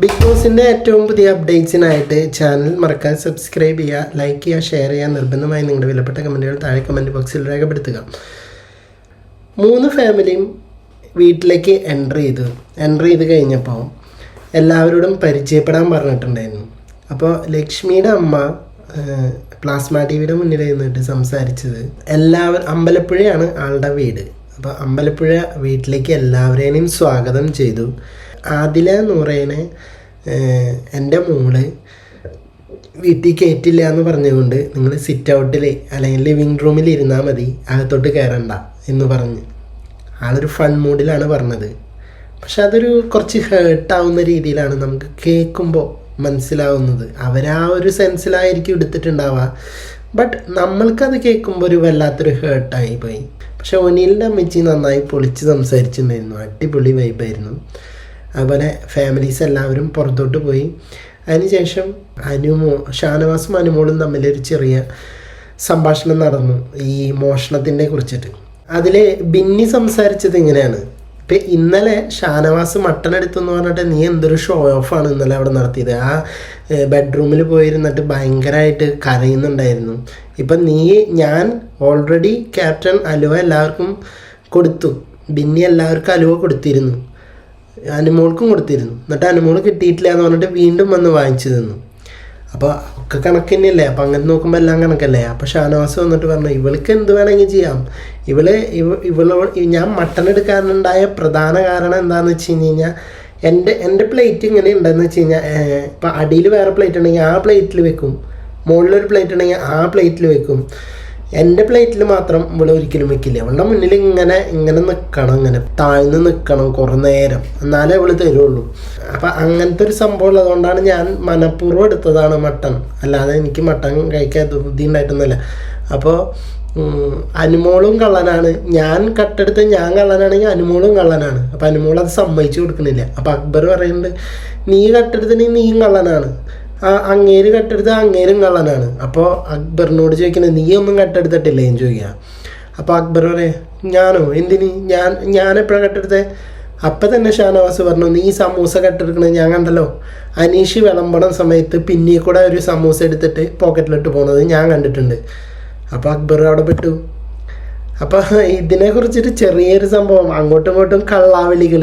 Big ബോസിന്റെ ഏറ്റവും പുതിയ അപ്ഡേറ്റ്സിനായിട്ട് ചാനൽ മറക്കാൻ സബ്സ്ക്രൈബ് ചെയ്യുക ലൈക്ക് ചെയ്യുക ഷെയർ ചെയ്യുക നിർബന്ധമായി നിങ്ങളുടെ വിലപ്പെട്ട കമന്റുകൾ താഴെ കമന്റ് ബോക്സിൽ രേഖപ്പെടുത്തുക. മൂന്ന് ഫാമിലിയും വീട്ടിലേക്ക് എന്റർ ചെയ്തു. എന്റർ ചെയ്ത് കഴിഞ്ഞപ്പോൾ എല്ലാവരോടും പരിചയപ്പെടാൻ പറഞ്ഞിട്ടുണ്ടായിരുന്നു. അപ്പോൾ ലക്ഷ്മിയുടെ അമ്മ പ്ലാസ്മ ടി വിയുടെ മുന്നിൽ സംസാരിച്ചത് എല്ലാവരും അമ്പലപ്പുഴയാണ് ആളുടെ വീട്. അപ്പോൾ അമ്പലപ്പുഴ വീട്ടിലേക്ക് എല്ലാവരെയും സ്വാഗതം ചെയ്തു. ആദില എന്ന് പറയുന്നത് എന്റെ മോൾ വീട്ടിൽ കയറ്റില്ല എന്ന് പറഞ്ഞുകൊണ്ട് നിങ്ങൾ സിറ്റ് ഔട്ടിൽ അല്ലെങ്കിൽ ലിവിങ് റൂമിൽ ഇരുന്നാൽ മതി അകത്തോട്ട് കയറണ്ട എന്ന് പറഞ്ഞ്. ആളൊരു ഫൺ മൂഡിലാണ് പറഞ്ഞത്. പക്ഷെ അതൊരു കുറച്ച് ഹേർട്ടാവുന്ന രീതിയിലാണ് നമുക്ക് കേൾക്കുമ്പോൾ മനസ്സിലാവുന്നത്. അവരാ ഒരു സെൻസിലായിരിക്കും എടുത്തിട്ടുണ്ടാവുക. ബട്ട് നമ്മൾക്കത് കേൾക്കുമ്പോൾ ഒരു വല്ലാത്തൊരു ഹേർട്ടായി പോയി പക്ഷെ ഒനിലിന്റെ അമ്മച്ചി നന്നായി പൊളിച്ച് സംസാരിച്ചിട്ടുണ്ടായിരുന്നു. അടിപൊളി വൈബായിരുന്നു അതുപോലെ ഫാമിലീസ് എല്ലാവരും പുറത്തോട്ട് പോയി. അതിനുശേഷം അനുമോ ഷാനവാസും അനുമോളും തമ്മിലൊരു ചെറിയ സംഭാഷണം നടന്നു ഈ മോഷണത്തിനെ കുറിച്ചിട്ട്. അതിൽ ബിന്നി സംസാരിച്ചത് ഇങ്ങനെയാണ്. ഇപ്പം ഇന്നലെ ഷാനവാസ് മട്ടൺ എടുത്തു എന്ന് പറഞ്ഞിട്ട് നീ എന്തൊരു ഷോ ഓഫാണ് ഇന്നലെ അവിടെ നടത്തിയത്. ആ ബെഡ്റൂമിൽ പോയിരുന്നിട്ട് ഭയങ്കരമായിട്ട് കരയുന്നുണ്ടായിരുന്നു. ഇപ്പം നീ ഞാൻ ഓൾറെഡി ക്യാപ്റ്റൻ അലുവ എല്ലാവർക്കും കൊടുത്തു. ബിന്നി എല്ലാവർക്കും അലുവ കൊടുത്തിരുന്നു. അനുമോൾക്കും കൊടുത്തിരുന്നു. എന്നിട്ട് അനുമോൾ കിട്ടിയിട്ടില്ല എന്ന് പറഞ്ഞിട്ട് വീണ്ടും വന്ന് വാങ്ങിച്ചു തന്നു. അപ്പോൾ ഒക്കെ കണക്ക് തന്നെയല്ലേ അപ്പം അങ്ങനെ നോക്കുമ്പോൾ എല്ലാം കണക്കല്ലേ? അപ്പോൾ ഷാനവാസ് വന്നിട്ട് പറഞ്ഞു ഇവൾക്ക് എന്ത് വേണമെങ്കിൽ ചെയ്യാം? ഇവൾ ഇവ ഇവളോ ഞാൻ മട്ടൺ എടുക്കാനുണ്ടായ പ്രധാന കാരണം എന്താണെന്ന് വെച്ച് കഴിഞ്ഞ് കഴിഞ്ഞാൽ എന്റെ എന്റെ പ്ലേറ്റ് ഇങ്ങനെ ഉണ്ടെന്ന് വെച്ച് കഴിഞ്ഞാൽ ഇപ്പം അടിയിൽ വേറെ പ്ലേറ്റ് ഉണ്ടെങ്കിൽ ആ പ്ലേറ്റിൽ വെക്കും. മുകളിലൊരു പ്ലേറ്റ് ഉണ്ടെങ്കിൽ ആ പ്ലേറ്റിൽ വെക്കും. എന്റെ പ്ലേറ്റിൽ മാത്രം ഇവിടെ ഒരിക്കലും വെക്കില്ല. ഇവളുടെ മുന്നിൽ ഇങ്ങനെ ഇങ്ങനെ നിൽക്കണം ഇങ്ങനെ താഴ്ന്ന് നിൽക്കണം കുറേ നേരം. എന്നാലേ ഇവൾ തരുള്ളൂ. അപ്പം അങ്ങനത്തെ ഒരു സംഭവം ഉള്ളതുകൊണ്ടാണ് ഞാൻ മനഃപൂർവം എടുത്തതാണ് മട്ടൺ. അല്ലാതെ എനിക്ക് മട്ടൺ കഴിക്കാൻ ബുദ്ധി ഉണ്ടായിട്ടൊന്നുമല്ല. അപ്പോൾ അനുമോളും കള്ളനാണ്. ഞാൻ കട്ടെടുത്ത് ഞാൻ കള്ളനാണെങ്കിൽ അനുമോളും കള്ളനാണ്. അപ്പം അനുമോൾ അത് സമ്മതിച്ചു കൊടുക്കണില്ല അപ്പം അക്ബർ പറയുന്നുണ്ട് നീ കട്ടെടുത്തിട്ടുണ്ടെങ്കിൽ നീയും കള്ളനാണ്. അങ്ങേര് കെട്ടെടുത്ത് അങ്ങേരും കള്ളനാണ്. അപ്പോൾ അക്ബറിനോട് ചോദിക്കുന്നത് നീ ഒന്നും കട്ടെടുത്തിട്ടില്ലേ? എന്ന് ചോദിക്കുക. അപ്പോൾ അക്ബർ പറയും ഞാനോ? എന്തിന്? ഞാൻ ഞാൻ എപ്പോഴാണ് അപ്പം തന്നെ ഷാനവാസ് പറഞ്ഞു നീ സമൂസ കട്ടെടുക്കണത് ഞാൻ കണ്ടല്ലോ. അനീഷ് വിളമ്പണ സമയത്ത് പിന്നെ കൂടെ ഒരു സമൂസ എടുത്തിട്ട് പോക്കറ്റിലിട്ട് പോകുന്നത് ഞാൻ കണ്ടിട്ടുണ്ട്. അപ്പോൾ അക്ബർ അവിടെ പെട്ടു. അപ്പോൾ ഇതിനെക്കുറിച്ചൊരു ചെറിയൊരു സംഭവം അങ്ങോട്ടും ഇങ്ങോട്ടും കള്ളാവിളികൾ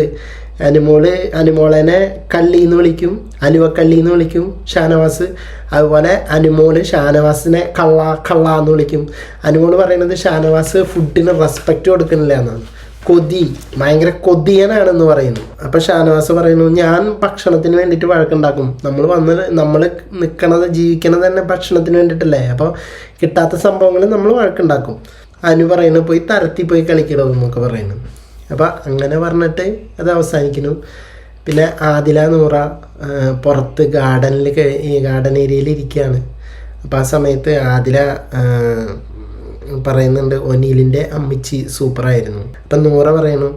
അനുമോൾ അനുമോളനെ കള്ളി എന്ന് വിളിക്കും അലുവക്കള്ളി എന്ന് വിളിക്കും ഷാനവാസ്. അതുപോലെ അനുമോൾ ഷാനവാസിനെ കള്ള കള്ള എന്ന് വിളിക്കും. അനുമോൾ പറയുന്നത് ഷാനവാസ് ഫുഡിന് റെസ്പെക്റ്റ് കൊടുക്കുന്നില്ല എന്നാണ്. കൊതി ഭയങ്കര കൊതിയനാണെന്ന് പറയുന്നു. അപ്പോൾ ഷാനവാസ് പറയുന്നു ഞാൻ ഭക്ഷണത്തിന് വേണ്ടിയിട്ട് വഴക്കുണ്ടാക്കും. നമ്മൾ വന്ന് നമ്മൾ നിൽക്കണത് ജീവിക്കണത് തന്നെ ഭക്ഷണത്തിന് വേണ്ടിയിട്ടല്ലേ? അപ്പോൾ കിട്ടാത്ത സംഭവങ്ങൾ നമ്മൾ വഴക്കുണ്ടാക്കും. അനു പറയുന്നു പോയി തരത്തി പോയി കളിക്കണമെന്നൊക്കെ പറയുന്നു. അപ്പോൾ അങ്ങനെ പറഞ്ഞിട്ട് അത് അവസാനിക്കുന്നു. പിന്നെ ആദില നൂറ പുറത്ത് ഗാർഡനിൽ ഈ ഗാർഡൻ ഏരിയയിൽ ഇരിക്കുകയാണ്. അപ്പോൾ ആ സമയത്ത് ആദില പറയുന്നുണ്ട് ഒനീലിന്റെ അമ്മിച്ചി സൂപ്പറായിരുന്നു. അപ്പം നൂറ പറയണു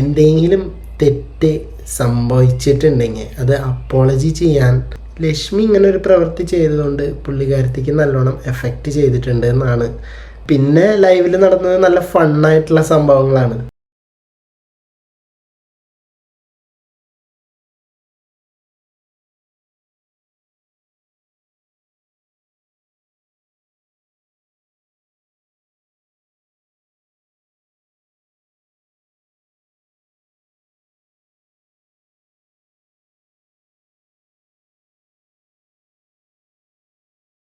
എന്തെങ്കിലും തെറ്റ് സംഭവിച്ചിട്ടുണ്ടെങ്കിൽ അത് അപ്പോളജി ചെയ്യാൻ ലക്ഷ്മി ഇങ്ങനെ ഒരു പ്രവൃത്തി ചെയ്തതുകൊണ്ട് പുള്ളിക്കാരത്തേക്ക് നല്ലോണം എഫക്റ്റ് ചെയ്തിട്ടുണ്ട് എന്നാണ്. പിന്നെ ലൈവിൽ നടന്നത് നല്ല ഫണ്ണായിട്ടുള്ള സംഭവങ്ങളാണ്.